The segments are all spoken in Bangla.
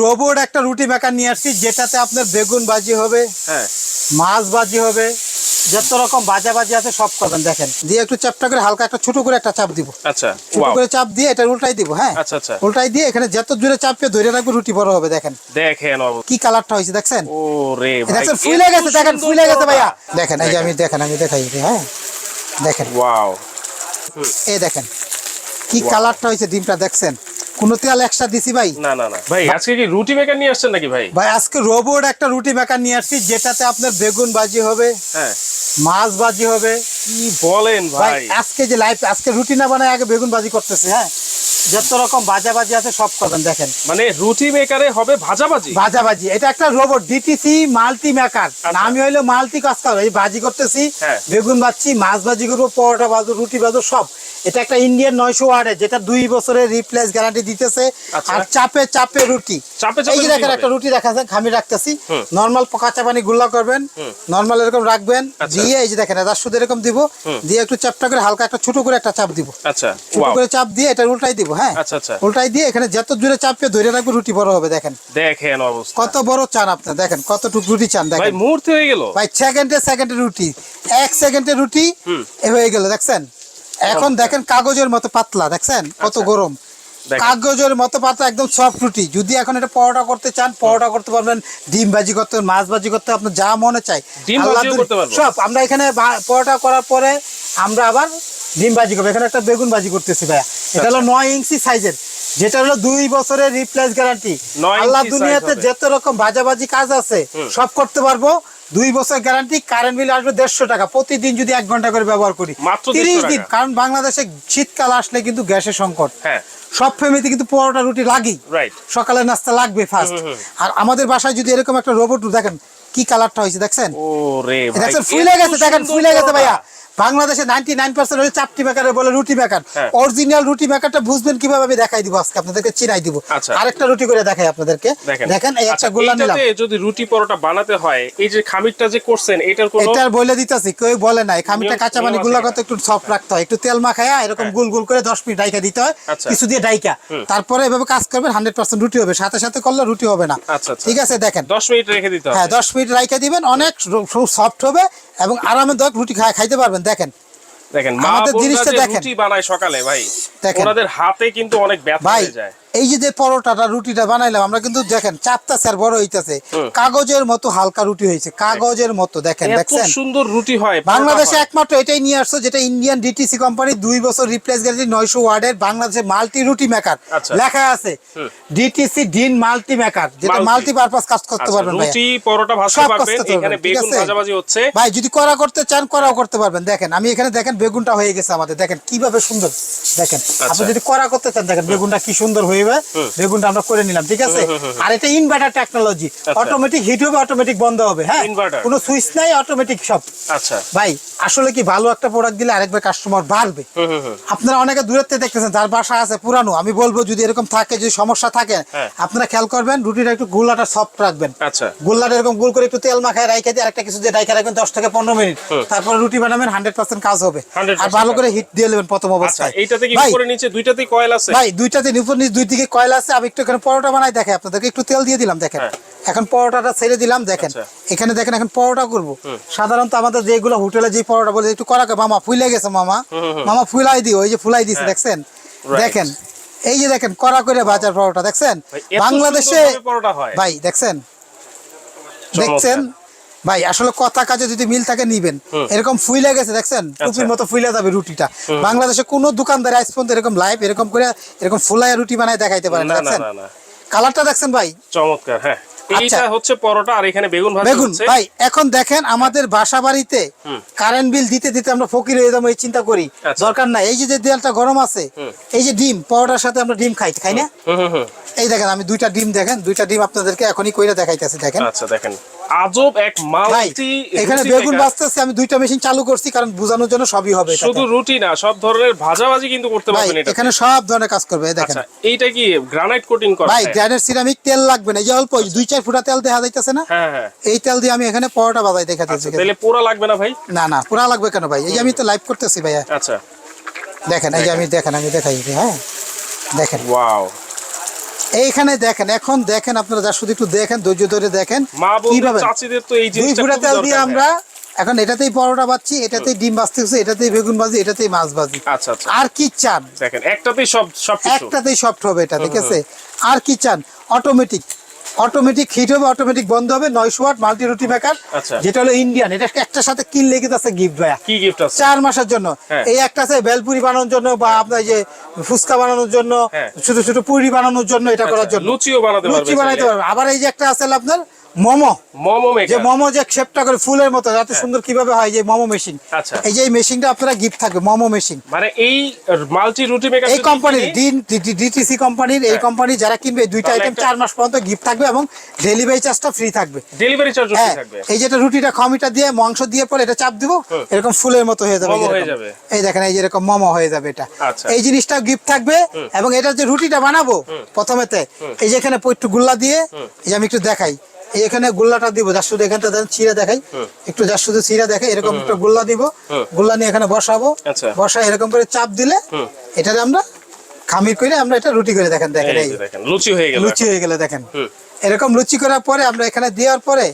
রোবট একটা রুটি মেকার নিয়ে আসছি যেটাতে আপনার বেগুন বাজি হবে হ্যাঁ। মাছ বাজি হবে যত রকম ভাজা ভাজি আছে সব করবেন দেখেন। দিয়ে একটু চাপটা করে হালকা একটা ছোট করে একটা চাপ দিব। আচ্ছা ছোট করে চাপ দিয়ে এটা উল্টাই দিব হ্যাঁ? আচ্ছা আচ্ছা। উল্টাই দিয়ে এখানে যত জোরে চাপিয়ে ধরে রাখবে রুটি বড় হবে দেখেন। দেখেন কি কালারটা হয়েছে দেখছেন? ও রে ভাই দেখছেন? ফুলে গেছে দেখেন ফুলে গেছে ভাইয়া। দেখেন এই যে আমি দেখেন। আমি দেখাই দিই, হ্যাঁ? দেখেন। ওয়াও। এই দেখেন কি কালারটা হয়েছে ডিমটা দেখছেন? কোন তেল এক্সট্রা দিছি ভাই। না না না। ভাই আজকে কি রুটি মেকার নিয়ে আসছেন নাকি ভাই? ভাই আজকে রোবট একটা রুটি মেকার নিয়ে আসছি যেটাতে আপনার বেগুন ভাজি হবে হ্যাঁ। মাছ ভাজি হবে। কি বলেন ভাই আজকে যে লাইফ আজকে রুটি না বানায় আগে বেগুন ভাজি করতেছে হ্যাঁ? যত রকম ভাজা ভাজি আছে সব করবেন দেখেন। মানে রুটি মেকারে হবে ভাজাভাজি ভাজা ভাজি এটা একটা রোবট ডিটিসি মাল্টি মেকার। নামই হইল মাল্টি কাজ করা এই ভাজি করতেছি হ্যাঁ। বেগুন ভাজছি মাছ ভাজি করব পরোটা ভাজবো রুটি ভাজবো সব। এটা একটা ইন্ডিয়ান নয়শো ওয়ার্ডে যেটা দুই বছরের রিপ্লেস গ্যারান্টি দিতেছে। আচ্ছা। আর চাপে চাপে রুটি। এই যে দেখেন একটা রুটি রাখা আছে খামি রাখতেছি। নর্মাল কাঁচা পানি গুল্লা করবেন নর্মাল এরকম রাখবেন আচ্ছা। দিয়ে এই যে দেখেন এটা শুধু এরকম দিব দিয়ে একটু চাপটা করে হালকা একটা ছোট করে একটা চাপ দিব। আচ্ছা ছোট করে চাপ দিয়ে এটা উল্টাই দিব। হ্যাঁ? আচ্ছা আচ্ছা। উল্টাই দিয়ে এখানে যত জোরে চাপিয়ে ধরে রাখবে রুটি বড় হবে দেখেন। দেখেন অবস্থা। কত বড় চান আপনার দেখেন কতটুকু রুটি চান ভাই দেখেন। মুহূর্তে হয়ে গেল। ভাই সেকেন্ডে সেকেন্ডে রুটি এক সেকেন্ডে রুটি এ হয়ে গেল দেখছেন? এখন দেখেন কাগজের মতো পাতলা দেখছেন? কত আচ্ছা। গরম কাগজের মতো পাতলা একদম সফট রুটি। যদি এখন এটা পরোটা করতে চান পরোটা করতে পারবেন ডিম ভাজি করতে মাছ ভাজি করতে আপনার যা মনে চাই? সব আমরা এখানে পরোটা করার পরে আমরা আবার ডিম ভাজি করব। এখানে একটা বেগুন ভাজি করতেছি ভাইয়া। এটা হলো আচ্ছা। নয় ইঞ্চি সাইজের। যেটা হলো দুই বছরের রিপ্লেস গ্যারান্টি আল্লাহ দুনিয়াতে যত রকম ভাজাভাজি কাজ আছে সব করতে পারব। দুই বছর গ্যারান্টি কারেন্ট বিল আসবে দেড়শো টাকা। প্রতিদিন যদি এক ঘণ্টা করে ব্যবহার করি। তিরিশ দিন কারণ বাংলাদেশে শীতকাল আসলে কিন্তু গ্যাসের সংকট। হ্যাঁ। সব ফ্যামিলিতে কিন্তু পরোটা রুটি লাগেই। সকালে নাস্তা লাগবে ফার্স্ট আর আমাদের বাসায় যদি এরকম একটা রোবট দেখেন কি কালারটা হয়েছে দেখছেন? দেখছেন? ফুলে গেছে দেখেন ফুলে গেছে ভাইয়া। বাংলাদেশে নাইনটি নাইন পার্সেন্ট হচ্ছে চাপটি মেকারে বলে রুটি মেকার হ্যাঁ। অরিজিনাল রুটি মেকারটা বুঝবেন কীভাবে আমি দেখাই দিব আজকে আপনাদেরকে চিনাই দিব। আচ্ছা। আরেকটা রুটি করে দেখাই আপনাদেরকে। দেখেন। এই একটা আচ্ছা, গোল্লা নিলাম। যদি রুটি পরোটা বানাতে হয় এই যে খামিরটা যে করছেন এটার কোনো এটার বলে দিতেছি কেউ বলে না এই খামিটা নিয়ম- কাঁচা আছে গুলা কিনা? কত একটু সফট রাখতে হয় একটু তেল মাখায়া এরকম গুল গুল করে দশ মিনিট ডাইকা দিতে হয় আচ্ছা। কিছু দিয়ে ডাইকা তারপরে এভাবে কাজ করবেন হান্ড্রেড পার্সেন্ট রুটি হবে। সাথে সাথে করলে রুটি হবে না। ঠিক আছে দেখেন। দশ মিনিট রেখে দিতে হবে। হ্যাঁ দশ মিনিট রাইখা দিবেন অনেক সফট হবে এবং আরামে দক রুটি খাইতে পারবেন। দেখেন দেখেন মা আমাদের জিনিসটা দেখেন। রুটি বানায় সকালে ভাই দেখেন। ওনাদের হাতে কিন্তু অনেক ব্যথা হয়ে যায় এই যে যে পরোটাটা রুটিটা বানাইলাম আমরা কিন্তু দেখেন চাপটা স্যার বড় হইতাছে। কাগজের মতো হালকা রুটি হয়েছে কাগজের মতো দেখেন দেখছেন? সুন্দর রুটি হয় বাংলাদেশে একমাত্র এটাই নিয়ে আসছো যেটা ইন্ডিয়ান ডিটিসি কোম্পানি দুই বছর রিপ্লেস গ্যারান্টি নয়শো ওয়ার্ডের বাংলাদেশে মাল্টি রুটি মেকার আচ্ছা। লেখা আছে ডিটিসি ডিন মাল্টি মেকার যেটা মাল্টি পারপাস কাজ করতে আচ্ছা, পারবেন ভাই রুটি পরোটা ভাজতে পারবেন এখানে বেগুন ভাজাভাজি হচ্ছে। ভাই যদি করা করতে চান করাও করতে পারবেন। দেখেন আমি এখানে দেখেন বেগুনটা হয়ে গেছে আমাদের। দেখেন কীভাবে সুন্দর। দেখেন আচ্ছা। আপনি যদি করা করতে চান দেখেন বেগুনটা কি সুন্দর বেগুনটা আমরা করে নিলাম ঠিক আছে? আর এটা ইনভার্টার টেকনোলজি অটোমেটিক হিট হবে অটোমেটিক বন্ধ হবে হ্যাঁ। কোনো সুইচ নাই অটোমেটিক সব। আচ্ছা। ভাই আসলে কি ভালো একটা প্রোডাক্ট দিলে আরেকবার কাস্টমার বাড়বে? আপনারা অনেকে দূরের থেকে দেখতেছেন যার বাসা আছে পুরানো আমি বলব যদি এরকম থাকে যদি সমস্যা থাকে হ্যাঁ। আপনারা খেয়াল করবেন রুটিটা একটু গোলাটা সফট রাখবেন। আচ্ছা। গোল্লাটা এরকম গোল করে একটু তেল মাখায় রাইখা দিয়ে আরেকটা কিছু দিয়ে রাইখা রাখবেন দশ থেকে পনেরো মিনিট। তারপরে রুটি বানাবেন হান্ড্রেড পার্সেন্ট কাজ হবে। আর ভালো করে হিট দিয়ে নেবেন প্রথম আচ্ছা অবস্থায়। এইটাতে কি উপরে নিচে দুইটাতেই কয়েল আছে? ভাই দুইটাতে উপর নিচ দিকে কয়লা আছে আমি একটু এখানে পরোটা বানাই দেখে আপনাদেরকে একটু তেল দিয়ে দিলাম দেখেন। হ্যাঁ। এখন পরোটাটা ছেড়ে দিলাম দেখেন। আচ্ছা। এখানে দেখেন এখন পরোটা করব। সাধারণত আমাদের যেগুলো হোটেলে যে পরোটা বলে একটু করা মামা ফুলে গেছে মামা। মামা ফুলাই দিও ওই যে ফুলাই দিছে হ্যাঁ। দেখছেন? দেখেন এই যে দেখেন করা করে বাজার পরোটা দেখছেন? বাংলাদেশে ভাই দেখছেন? দেখছেন? ভাই আসলে কথা কাজে যদি মিল থাকে নিবেন। এরকম ফুইলে গেছে দেখছেন? টুপির মতো ফুইলে যাবে রুটিটা। বাংলাদেশে কোনো দোকানদার আজ পর্যন্ত এরকম লাইভ এরকম করে এরকম ফুলায় রুটি বানায় দেখাইতে পারে না না না দেখছেন? কালারটা দেখছেন ভাই? চমৎকার হ্যাঁ। এইটা হচ্ছে পরোটা আর এখানে বেগুন ভাজি বেগুন ভাই এখন দেখেন আমাদের বাসা বাড়িতে কারেন্ট বিল দিতে দিতে আমরা ফকির হয়ে যাব এই চিন্তা করি। আচ্ছা। দরকার নাই। এই যে যে দেয়ালটা গরম আছে এই যে ডিম পরোটার সাথে আমরা ডিম খাই খাই না? হুম হুম হুম। এই দেখেন আমি দুইটা ডিম দেখেন দুইটা ডিম আপনাদেরকে এখনই কইরা দেখাইতেছি দেখেন। আচ্ছা দেখেন। আজব এক মাল্টি এখানে বেগুন বাঁচতেছে আমি দুইটা মেশিন চালু করছি কারণ বোঝানোর জন্য সবই হবে শুধু রুটি না সব ধরনের ভাজাভাজি কিন্তু করতে পারবেন এটা এখানে সব ধরনের কাজ করবে দেখেন। আচ্ছা এইটা কি গ্রানাইট কোটিং করা? ভাই গ্রানের সিরামিক তেল লাগবে না এই অল্প দুই চার ফুটা তেল দেখা যাইতেছে না? হ্যাঁ হ্যাঁ। এই তেল দিয়ে আমি এখানে পরোটা বাজাই দেখাতেছি আচ্ছা তাহলে পোড়া লাগবে না ভাই? না না পুরা লাগবে কেন ভাই? এই আমি তো লাইভ করতেছি ভাইয়া। আচ্ছা। দেখেন এই যে আমি দেখেন আমি দেখাই হ্যাঁ? দেখেন। ওয়াও এইখানে দেখেন এখন দেখেন আপনারা যা শুধু একটু দেখেন ধৈর্য ধরে দেখেন কীভাবে। চাচিদের তো এই দুই জিনিসটা ফুটা তেল দিয়ে। আমরা এখন এটাতেই পরোটা বাচ্ছি এটাতেই ডিম বাজতেছে এটাতেই বেগুন ভাজি এটাতেই মাছ ভাজি আচ্ছা আচ্ছা। আর কি চান? দেখেন একটাতেই সব সব একটাতেই সফট হবে এটা ঠিক আছে? আর কি চান? অটোমেটিক। অটোমেটিক হিট হবে অটোমেটিক বন্ধ হবে নয়শো ওয়াট মাল্টি রুটি মেকার আচ্ছা। যেটা হলো ইন্ডিয়ান। এটা একটার সাথে কিনলে কিন্তু আছে গিফট ভাইয়া। কি গিফট আছে? চার মাসের জন্য। হ্যাঁ। এই একটা আছে বেলপুরি বানানোর জন্য বা আপনার যে ফুচকা বানানোর জন্য হ্যাঁ। ছোট ছোট পুরি বানানোর জন্য এটা করার জন্য। লুচিও বানাতে লুচি বানাইতে পারবে। আবার এই যে একটা আছে আপনার মোমো। মোমো যে মোমো যে শেপটা করে ফুলের মতো যাতে সুন্দর কীভাবে হয় যে মোমো মেশিন আচ্ছা। এই যে মেশিনটা আপনারা গিফট থাকবে মোমো মেশিন মানে এই মাল্টি রুটি মেকার এই কোম্পানির ডিটিসি কোম্পানির এই কোম্পানি যারা কিনবে দুইটা হ্যাঁ। আইটেম চার মাস পর্যন্ত গিফট থাকবে এবং ডেলিভারি চার্জটা ফ্রি থাকবে। ডেলিভারি চার্জ হ্যাঁ থাকবে। এই যেটা রুটিটা খমিটা দিয়ে মাংস দিয়ে পরে এটা চাপ দিব এরকম ফুলের মতো হয়ে যাবে হয়ে যাবে। এই দেখেন এই যেরকম মোমো হয়ে যাবে এটা। আচ্ছা। এই জিনিসটা গিফট থাকবে এবং এটা যে রুটিটা বানাবো প্রথমেতে এই যেখানে একটু গুল্লা দিয়ে এই যে আমি একটু দেখাই। এখানে গোল্লাটা দিব যার শুধু এখানটা চিরা দেখাই। একটু যার শুধু চিরা দেখে এরকম একটা গোল্লা দিব। গোল্লা নিয়ে এখানে বসাবো। আচ্ছা। বসা এরকম করে চাপ দিলে এটাতে আমরা খামির করে আমরা এটা রুটি করে দেখেন দেখেন লুচি হয়ে গেল লুচি হয়ে গেলে দেখেন। এরকম লুচি করার পরে আমরা এখানে দেওয়ার পরে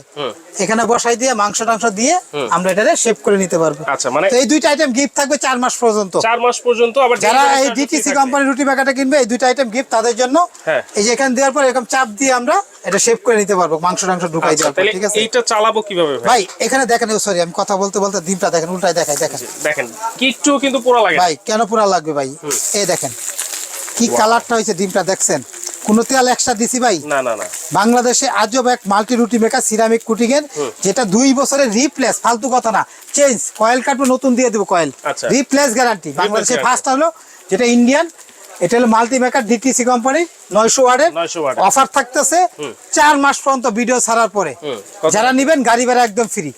এখানে বসাই দিয়ে মাংস টাংস দিয়ে আমরা এটাতে শেপ করে নিতে পারব। আচ্ছা মানে এই দুইটা আইটেম গিফট থাকবে চার মাস পর্যন্ত। চার মাস পর্যন্ত আবার যারা এই ডিটিসি কোম্পানি রুটি মেকারটা কিনবে এই দুইটা আইটেম গিফট তাদের জন্য। হ্যাঁ। এই যে এখানে দেওয়ার পর এরকম চাপ দিয়ে আমরা এটা শেপ করে নিতে পারব মাংস টাংস ঢুকাই আচ্ছা দেওয়ার পর, ঠিক আছে? এইটা চালাবো কীভাবে ভাই? এখানে দেখেন সরি আমি কথা বলতে বলতে ডিমটা দেখেন উল্টাই দেখাই দেখেন। দেখেন কিচ্ছু কিন্তু পোড়া লাগে। ভাই কেন পুরা লাগবে ভাই? এই দেখেন কি কালারটা হয়েছে ডিমটা দেখছেন? কোনো তেল এক্সট্রা দিছি ভাই? না না না। বাংলাদেশে আজব এক মাল্টি রুটি মেকার সিরামিক যেটা দুই বছরের রিপ্লেস ফালতু কথা না। চেঞ্জ কয়েল কাটবো নতুন দিয়ে দেবো কয়েল আচ্ছা। রিপ্লেস গ্যারান্টি বাংলাদেশে ফার্স্ট হলো যেটা ইন্ডিয়ান এটা হলো মাল্টি মেকার ডিটিসি কোম্পানি নয়শো ওয়ার্ডের। অফার থাকতেছে চার মাস পর্যন্ত ভিডিও ছাড়ার পরে। যারা নিবেন গাড়ি ভাড়া একদম ফ্রি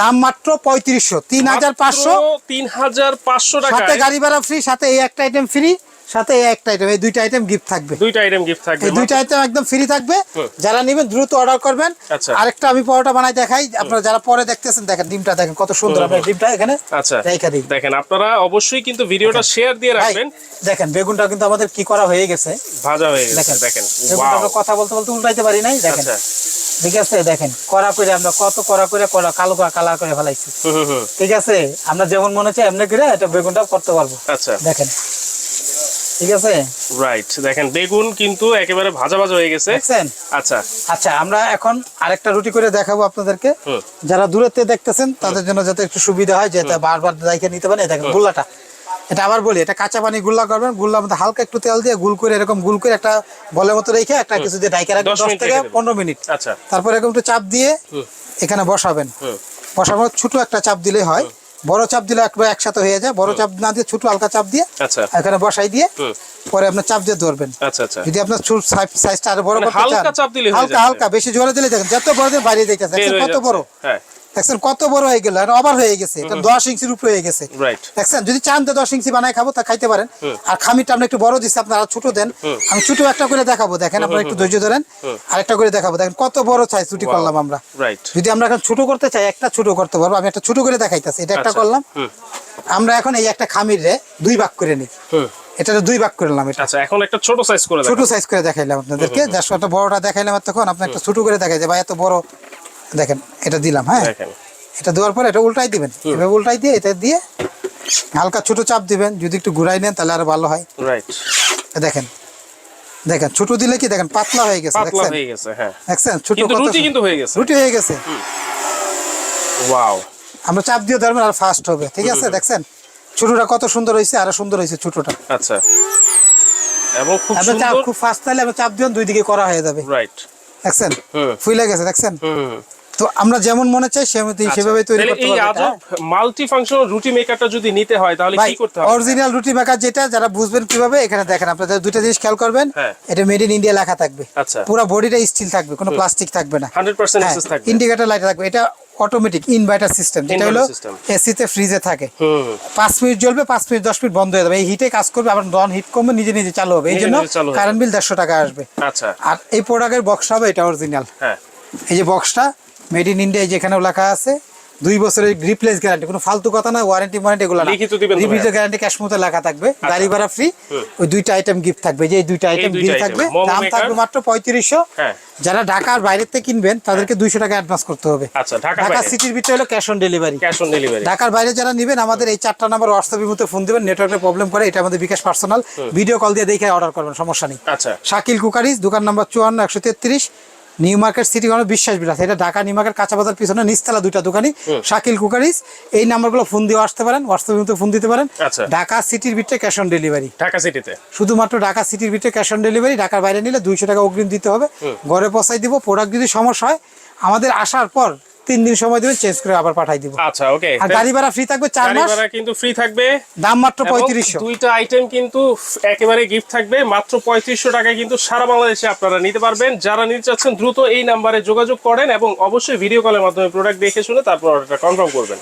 দাম মাত্র পঁয়ত্রিশশো তিন হাজার পাঁচশো। তিন হাজার পাঁচশো সাথে গাড়ি ভাড়া ফ্রি সাথে এই একটা আইটেম ফ্রি সাথে একটা আইটেম এই দুইটা আইটেম গিফট থাকবে। দুইটা আইটেম গিফট থাকবে এই দুইটা আইটেম একদম ফ্রি থাকবে। যারা নেবেন দ্রুত অর্ডার করবেন। আচ্ছা। আরেকটা আমি পরোটা বানাই দেখাই। আপনারা যারা পরে দেখতেছেন দেখেন ডিমটা দেখেন কত সুন্দর। আমরা ডিমটা এখানে আচ্ছা। দেখেন আপনারা অবশ্যই কিন্তু ভিডিওটা শেয়ার দিয়ে রাখবেন। দেখেন বেগুনটা কিন্তু আমাদের কি করা হয়ে গেছে? ভাজা হয়ে গেছে দেখেন। আমরা কথা বলতে বলতে উল্টাইতে পারি নাই দেখেন। আচ্ছা। ঠিক আছে দেখেন করা করে আমরা কত করা করে করা কালো করে ফেলাইছি। হুম হুম হুম। ঠিক আছে আমরা যেমন মনে হচ্ছে এমনি করে এটা বেগুনটা করতে পারব। আচ্ছা। দেখেন। ঠিক আছে? রাইট দেখেন বেগুন কিন্তু একেবারে ভাজা ভাজা হয়ে গেছে। আচ্ছা। আচ্ছা আমরা এখন আরেকটা রুটি করে দেখাবো আপনাদেরকে। যারা দূরেতে দেখতেছেন তাদের জন্য যাতে একটু সুবিধা হয় যেটা বারবার দেখে নিতে পারেন দেখেন গুল্লাটা। এটা আবার বলি এটা কাঁচা পানি গুল্লা করবেন গুল্লার মধ্যে হালকা একটু তেল দিয়ে গুল করে এরকম গুল করে একটা বলের মতো রেখে একটা কিছু দিয়ে ডাইকে রাখবেন দশ থেকে পনেরো মিনিট। আচ্ছা। তারপর এরকম একটু চাপ দিয়ে এখানে বসাবেন। পর ছোট একটা চাপ দিলে হয়। বড় চাপ দিলে একবার একসাথে হয়ে যায়। বড় চাপ না দিয়ে ছোট হালকা চাপ দিয়ে আচ্ছা। এখানে বসাই দিয়ে পরে আপনার চাপ দিয়ে ধরবেন। আচ্ছা আচ্ছা। যদি আপনার ছোট সাইজটা আরও বড় মানে করতে চান হালকা চাপ দিলে হালকা হালকা বেশি জোরে দিলে দেখেন যত বড় দিন বাইরে দেখতেছে কত বড়? হ্যাঁ। দেখছেন কত বড় হয়ে গেল আর ওভার হয়ে গেছে এটা দশ ইঞ্চির উপরে হয়ে গেছে। রাইট দেখছেন যদি চান তো দশ ইঞ্চি বানায় খাব তা খাইতে পারেন। আর খামিরটা আপনি একটু বড় দিচ্ছি আপনারা ছোট দেন। আমি ছোট একটা করে দেখাবো দেখেন আপনারা একটু ধৈর্য ধরেন। আরেকটা করে দেখাবো দেখেন কত বড় সাইজ রুটি করলাম আমরা। রাইট যদি আমরা এখন ছোট করতে চাই একটা ছোট করতে পারব আমি একটা ছোট করে দেখাইতেছি এটা একটা আচ্ছা। করলাম। আমরা এখন এই একটা খামির রে দুই ভাগ করে নিই। এটা দুই ভাগ করে নিলাম এটা। আচ্ছা এখন একটা ছোট সাইজ করে ছোট সাইজ করে দেখাইলাম আপনাদেরকে। যার একটা বড়টা দেখাইলাম আর তখন আপনি একটা ছোট করে দেখাই যে ভাই এত বড় দেখেন এটা দিলাম হ্যাঁ? এটা দেওয়ার পর এটা উল্টাই দিবেন। এভাবে উল্টাই দিয়ে এটা দিয়ে হালকা ছোট চাপ দিবেন যদি একটু ঘুরাই নেন তাহলে আরও ভালো হয়। রাইট দেখেন দেখেন ছোট দিলে কি দেখেন পাতলা হয়ে গেছে পাতলা দেখছেন? হয়ে গেছে হ্যাঁ। দেখছেন? ছোট রুটি কিন্তু হয়ে গেছে। রুটি হয়ে গেছে। ওয়াও আমরা চাপ দিয়ে ধরবেন আর ফাস্ট হবে ঠিক আছে? দেখছেন? ছোটটা কত সুন্দর হয়েছে আরও সুন্দর হয়েছে ছোটটা। আচ্ছা। এবং খুব চাপ সুন্দর খুব ফাস্ট তাহলে আমরা চাপ দিবেন দুই দিকে করা হয়ে যাবে। রাইট দেখছেন। ফুলে গেছে দেখছেন? হুম। তো আমরা যেমন মনে চাই সেমতি সেভাবে তৈরি করতে এই পারব আজব মাল্টি ফাংশনাল রুটি মেকারটা যদি নিতে হয় তাহলে কি করতে হবে? অরিজিনাল রুটি মেকার যেটা যারা বুঝবেন কীভাবে এখানে দেখেন আপনাদের দুইটা জিনিস খেয়াল করবেন। হ্যাঁ। এটা মেড ইন ইন্ডিয়া লেখা থাকবে। আচ্ছা। পুরো বডিটা স্টিল থাকবে কোনো প্লাস্টিক থাকবে না। 100% এসএস থাকবে। ইন্ডিকেটর লাইট থাকবে। এটা অটোমেটিক ইনভার্টার সিস্টেম যেটা হলো। এসিতে ফ্রিজে থাকে। হুম। পাঁচ মিনিট জ্বলবে পাঁচ মিনিট দশ মিনিট বন্ধ হয়ে যাবে। এই হিটে কাজ করবে আবার নন হিট কমবে নিজে নিজে চালু হবে। এই জন্য। কারেন্ট বিল দেড়শো টাকা আসবে। আচ্ছা। আর এই প্রোডাক্টের বক্স হবে এটা অরিজিনাল হ্যাঁ। এই যে বক্সটা মেড ইন ইন্ডিয়া যেখানেও লেখা আছে দুই বছরের রিপ্লেস গ্যারান্টি কোনো ফালতু কথা না ওয়ারেন্টি ওয়ারেন্টি এগুলো না। লিখিত গ্যারান্টি ক্যাশ মতো লেখা থাকবে গাড়ি ভাড়া ফ্রি ওই দুইটা আইটেম গিফট থাকবে যে দুইটা আইটেম গিফট থাকবে দাম থাকবে মাত্র পঁয়ত্রিশশো। হ্যাঁ। যারা ঢাকার বাইরের থেকে কিনবেন তাদেরকে দুইশো টাকা অ্যাডভান্স করতে হবে। আচ্ছা ঢাকা ঢাকা সিটির ভিতরে হলো cash on delivery cash on delivery ঢাকার বাইরে যারা নেবেন আমাদের এই চারটা নাম্বার হোয়াটসঅ্যাপের মধ্যে ফোন দেবেন নেটওয়ার্কের প্রবলেম করে এটা আমাদের বিকাশ পার্সোনাল ভিডিও কল দিয়ে দেখে অর্ডার করবেন সমস্যা নেই। আচ্ছা। শাকিল কুকারিজ দোকান নাম্বার চুয়ান্ন একশো তেত্রিশ নিউ মার্কেট সিটি কোনো বিশ্বাস বিলাস। এটা ঢাকা নিউ মার্কেট কাঁচা বাজার পিছনে নিচতলা দুইটা দোকানি শাকিল কুকারিস এই নাম্বারগুলো ফোন দিয়ে আসতে পারেন হোয়াটসঅ্যাপ ফোন দিতে পারেন। আচ্ছা। ঢাকা সিটির ভিতরে ক্যাশ অন ডেলিভারি ঢাকা সিটিতে শুধুমাত্র ঢাকা সিটির ভিতরে ক্যাশ অন ডেলিভারি ঢাকার বাইরে নিলে দুইশো টাকা অগ্রিম দিতে হবে। ঘরে পৌঁছাই দিব প্রোডাক্ট যদি সমস্যা হয় আমাদের আসার পর তিন দিন সময় দিবেন চেঞ্জ করে আবার পাঠাই দিব। আচ্ছা ওকে আর গাড়ি ভাড়া ফ্রি থাকবে চার মাস? ভাড়া কিন্তু ফ্রি থাকবে। দাম মাত্র পঁয়ত্রিশশো। দুইটা আইটেম কিন্তু একেবারে গিফট থাকবে মাত্র পঁয়ত্রিশশো টাকায় কিন্তু সারা বাংলাদেশে আপনারা নিতে পারবেন। যারা নিতে চাচ্ছেন দ্রুত এই নাম্বারে যোগাযোগ করেন এবং অবশ্যই ভিডিও কলের মাধ্যমে প্রোডাক্ট দেখে শুনে তারপর অর্ডারটা কনফার্ম করবেন।